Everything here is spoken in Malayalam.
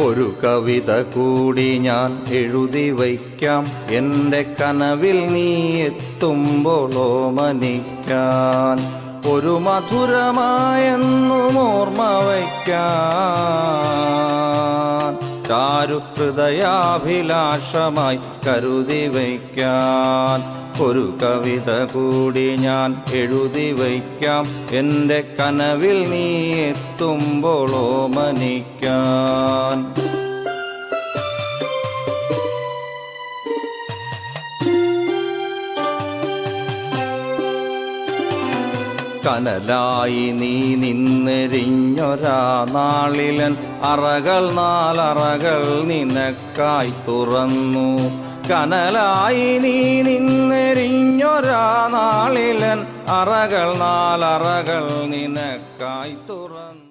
ഒരു കവിത കൂടി ഞാൻ എഴുതി വയ്ക്കാം. എന്റെ കനവിൽ നീ എത്തുമ്പോൾ ഓമനിക്കാൻ. ഒരു മധുരമായെന്നും ഓർമ്മ വയ്ക്കാൻ. ചാരുഹൃദയാഭിലാഷമായി കരുതി വയ്ക്കാൻ. ഒരു കവിത കൂടി ഞാൻ എഴുതി വയ്ക്കാം. എന്റെ കനവിൽ നീ എത്തുമ്പോൾ ഓമനിക്കാൻ. കനലായി നീ നിന്നെരിഞ്ഞൊരാ നാളിലൻ അറകൾ നാലറകൾ നിനക്കായി തുറന്നു. കനലായി നീ നിന്നെരിഞ്ഞൊരാ നാളിലൻ അറകൾ നാലറകൾ നിനക്കായി തുറന്നു.